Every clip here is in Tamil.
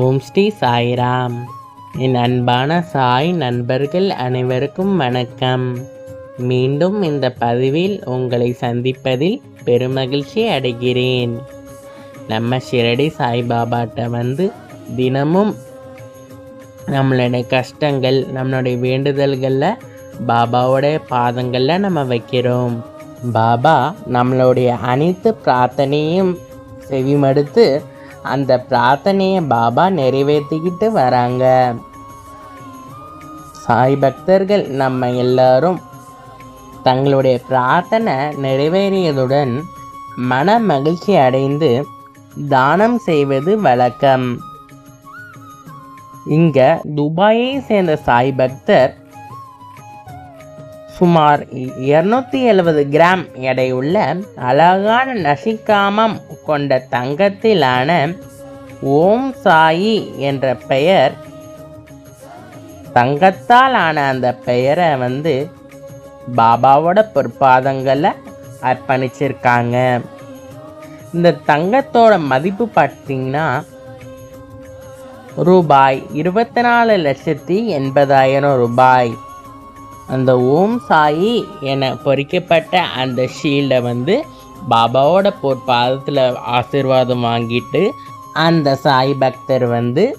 ஓம் ஸ்ரீ சாய்ராம். என் அன்பான சாய் நண்பர்கள் அனைவருக்கும் வணக்கம். மீண்டும் இந்த பதிவில் உங்களை சந்திப்பதில் பெருமகிழ்ச்சி அடைகிறேன். நம்ம ஷிரடி சாய்பாபாட்ட வந்து தினமும் நம்மளுடைய கஷ்டங்கள் நம்மளுடைய வேண்டுதல்களில் பாபாவோடைய பாதங்களில் நம்ம வைக்கிறோம். பாபா நம்மளுடைய அனைத்து பிரார்த்தனையும் செவிமடுத்து அந்த பிரார்த்தனையை பாபா நிறைவேற்றிக்கிட்டு வராங்க. சாய் பக்தர்கள் நம்ம எல்லாரும் தங்களுடைய பிரார்த்தனை நிறைவேறியதுடன் மன மகிழ்ச்சி அடைந்து தானம் செய்வது வழக்கம். இங்க துபாயை சேர்ந்த சாய் பக்தர் சுமார் இருநூத்தி எழுபது கிராம் எடையுள்ள அழகான நசிக்காமம் கொண்ட தங்கத்திலான ஓம் சாயி என்ற பெயர். தங்கத்தால் ஆன அந்த பெயரை வந்து பாபாவோட பொற்பாதங்களை அர்ப்பணிச்சிருக்காங்க. இந்த தங்கத்தோட மதிப்பு பார்த்தீங்கன்னா ரூபாய் இருபத்தி நாலு லட்சத்தி எண்பதாயிரம் ரூபாய். அந்த ஓம் சாயி என பொறிக்கப்பட்ட அந்த ஷீல்டை வந்து பாபாவோட போர் பாதத்தில் ஆசிர்வாதம் வாங்கிட்டு அந்த சாய் பக்தர் வந்து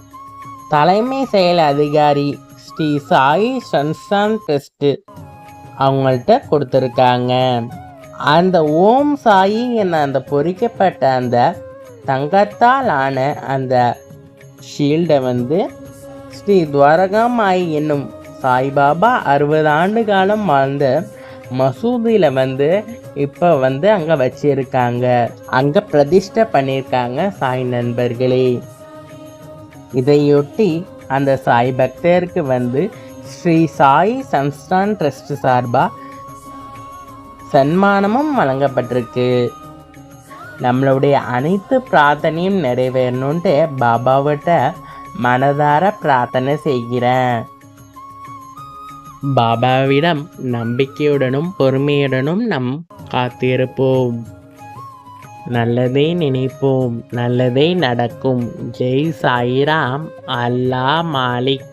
தலைமை செயல் அதிகாரி ஸ்ரீ சாய் சன்சான் டெஸ்ட்டு அவங்கள்ட்ட கொடுத்துருக்காங்க. அந்த ஓம் சாயி என அந்த பொறிக்கப்பட்ட அந்த தங்கத்தால் ஆன அந்த ஷீல்டை வந்து ஸ்ரீ துவாரகாமாயி என்னும் சாய்பாபா அறுபது ஆண்டு காலம் வாழ்ந்த மசூதியில் வந்து இப்போ வந்து அங்கே வச்சிருக்காங்க. அங்கே பிரதிஷ்டை பண்ணியிருக்காங்க சாய் நண்பர்களே. இதையொட்டி அந்த சாய் பக்தருக்கு வந்து ஸ்ரீ சாய் சன்ஸ்தான் ட்ரஸ்ட் சார்பாக சன்மானமும் வழங்கப்பட்டிருக்கு. நம்மளுடைய அனைத்து பிரார்த்தனையும் நிறைவேறணுன்ட்டு பாபாவிட்ட மனதார பிரார்த்தனை செய்கிறேன். பாபாவிடம் நம்பிக்கையுடனும் பொறுமையுடனும் நம் காத்திருப்போம். நல்லதே நினைப்போம் நல்லதே நடக்கும். ஜெய் சாய்ராம் அல்லா மாலிக்.